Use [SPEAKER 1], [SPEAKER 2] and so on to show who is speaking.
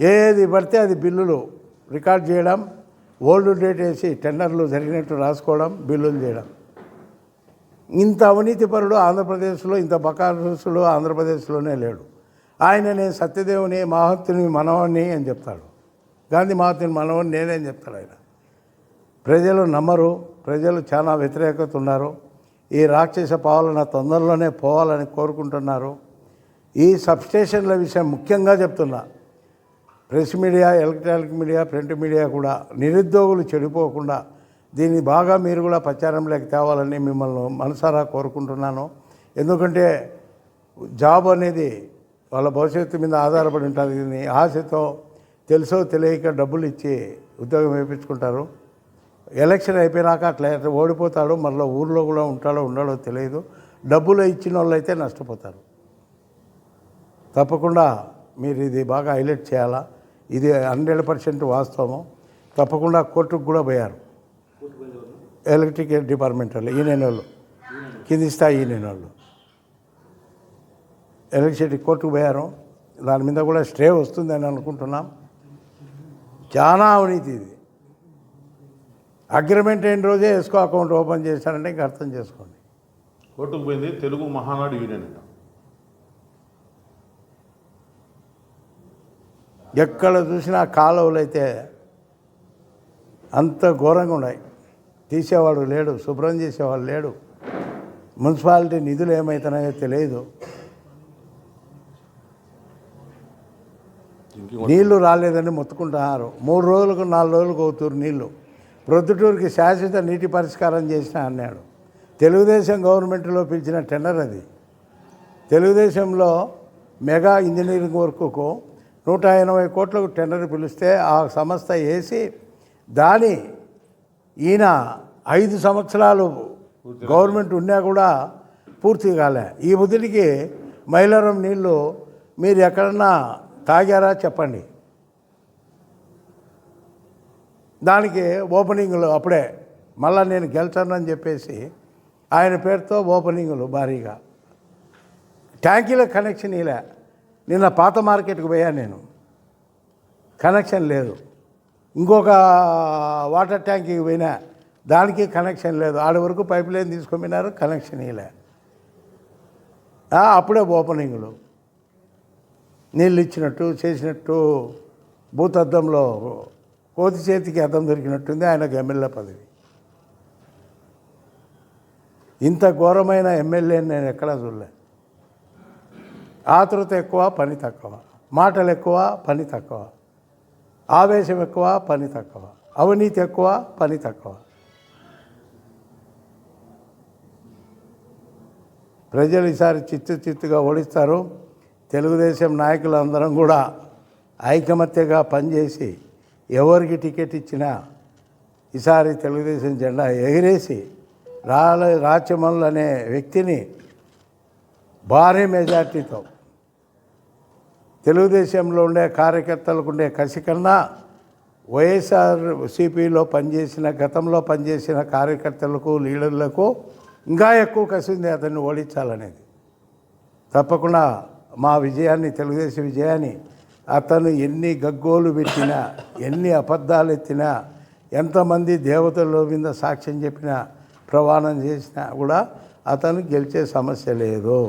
[SPEAKER 1] ఏది పడితే అది బిల్లులు రికార్డ్ చేయడం ఓల్డ్ డేట్ వేసి టెండర్లు జరిగినట్టు రాసుకోవడం బిల్లులు చేయడం. ఇంత అవినీతిపరుడు ఆంధ్రప్రదేశ్లో ఇంత బకాసుడు ఆంధ్రప్రదేశ్లోనే లేడు. ఆయన నేను సత్యదేవుని మహత్తుని మనవాణ్ణి అని చెప్తాడు. గాంధీ మహత్తుని మనవణ్ణి నేనేం చెప్తాడు ఆయన. ప్రజలు నమ్మరు ప్రజలు చాలా వ్యతిరేకత ఉన్నారు. ఈ రాక్షస పాలన తొందరలోనే పోవాలని కోరుకుంటున్నారు. ఈ సబ్స్టేషన్ల విషయం ముఖ్యంగా చెప్తున్నా. Press media electronic media print media కూడా నిరుద్యోగులు చెడిపోకుండా దీన్ని బాగా మీరు కూడా ప్రచారంలోకి తేవాలని మిమ్మల్ని మనసారా కోరుకుంటున్నాను. ఎందుకంటే జాబ్ అనేది వాళ్ళ భవిష్యత్తు మీద ఆధారపడి ఉంటుంది. దీన్ని ఆశతో తెలుసో తెలియక డబ్బులు ఇచ్చి ఉద్యోగం వేయించుకుంటారు ఎలక్షన్ అయిపోయినాక అట్లా ఓడిపోతాడు మళ్ళీ ఊర్లో కూడా ఉంటాడో ఉండడో తెలియదు. డబ్బులు ఇచ్చిన వాళ్ళు అయితే నష్టపోతారు. తప్పకుండా మీరు ఇది బాగా హైలైట్ చేయాలా? ఇది హండ్రెడ్ పర్సెంట్ వాస్తవం తప్పకుండా కోర్టుకు కూడా పోయారు. ఎలక్ట్రిక్ డిపార్ట్మెంట్ వాళ్ళు ఈయన వాళ్ళు. కింది స్థాయి ఈయన వాళ్ళు. ఎలక్ట్రిసిటీ కోర్టుకు పోయారు. దాని మీద కూడా స్టే వస్తుందని అనుకుంటున్నాం. చాలా అవినీతి ఇది. అగ్రిమెంట్ అయిన రోజే ఎస్కో అకౌంట్ ఓపెన్ చేశారంటే ఇంకా అర్థం చేసుకోండి.
[SPEAKER 2] కోర్టుకు పోయింది తెలుగు మహానాడు యూనియన్ అంట.
[SPEAKER 1] ఎక్కడ చూసినా కాలువలు అయితే అంత ఘోరంగా ఉన్నాయి. తీసేవాడు లేడు శుభ్రం చేసేవాడు లేడు. మున్సిపాలిటీ నిధులు ఏమవుతున్నాయో తెలియదు. నీళ్ళు రాలేదని మొత్తుకుంటున్నారు. మూడు రోజులకు నాలుగు రోజులకు అవుతారు నీళ్ళు. ప్రొద్దుటూరుకి శాశ్వత నీటి పరిష్కారం చేసిన అన్నాడు. తెలుగుదేశం గవర్నమెంట్లో పిలిచిన టెండర్ అది. తెలుగుదేశంలో మెగా ఇంజనీరింగ్ వర్క్కు నూట ఎనభై కోట్లకు టెండర్ పిలిస్తే ఆ సంస్థ వేసి దాని ఈయన ఐదు సంవత్సరాలు గవర్నమెంట్ ఉన్నా కూడా పూర్తి కాలే. ఈ బుద్ధుడికి మైలవరం నీళ్ళు మీరు ఎక్కడన్నా తాగారా చెప్పండి. దానికి ఓపెనింగ్లు అప్పుడే మళ్ళా నేను గెలిచానని చెప్పేసి ఆయన పేరుతో ఓపెనింగ్లు భారీగా. ట్యాంకీల కనెక్షన్ ఇలా. నిన్న పాత మార్కెట్కి పోయా నేను. కనెక్షన్ లేదు. ఇంకొక వాటర్ ట్యాంకీకి పోయినా దానికి కనెక్షన్ లేదు. ఆడ వరకు పైప్ లైన్ తీసుకొచ్చినారు కనెక్షన్ ఇలా అప్పుడే ఓపెనింగ్లు. నీళ్ళు ఇచ్చినట్టు చేసినట్టు భూతద్దంలో కోతి చేతికి అద్దం దొరికినట్టుంది ఆయనకు ఎమ్మెల్యే పదవి. ఇంత ఘోరమైన ఎమ్మెల్యేని నేను ఎక్కడా చూడలే. ఆతృత ఎక్కువ పని తక్కువ. మాటలు ఎక్కువ పని తక్కువ. ఆవేశం ఎక్కువ పని తక్కువ. అవినీతి ఎక్కువ పని తక్కువ. ప్రజలు ఈసారి చిత్తు చిత్తుగా ఓడిస్తారు. తెలుగుదేశం నాయకులందరం కూడా ఐకమత్యగా పనిచేసి ఎవరికి టికెట్ ఇచ్చినా ఈసారి తెలుగుదేశం జెండా ఎగిరేసి రాల రాచమల్లు అనే వ్యక్తిని భారీ మెజార్టీతో తెలుగుదేశంలో ఉండే కార్యకర్తలకు ఉండే కసి కన్నా వైఎస్ఆర్ సిపిలో పనిచేసిన గతంలో పనిచేసిన కార్యకర్తలకు లీడర్లకు ఇంకా ఎక్కువ కసి ఉంది అతన్ని ఓడించాలనేది. తప్పకుండా మా విజయాన్ని తెలుగుదేశం విజయాన్ని అతను ఎన్ని గగ్గోలు పెట్టినా ఎన్ని అబద్ధాలు ఎత్తినా ఎంతమంది దేవతల మీద సాక్ష్యం చెప్పినా ప్రమాణం చేసినా కూడా అతను గెలిచే సమస్య లేదు.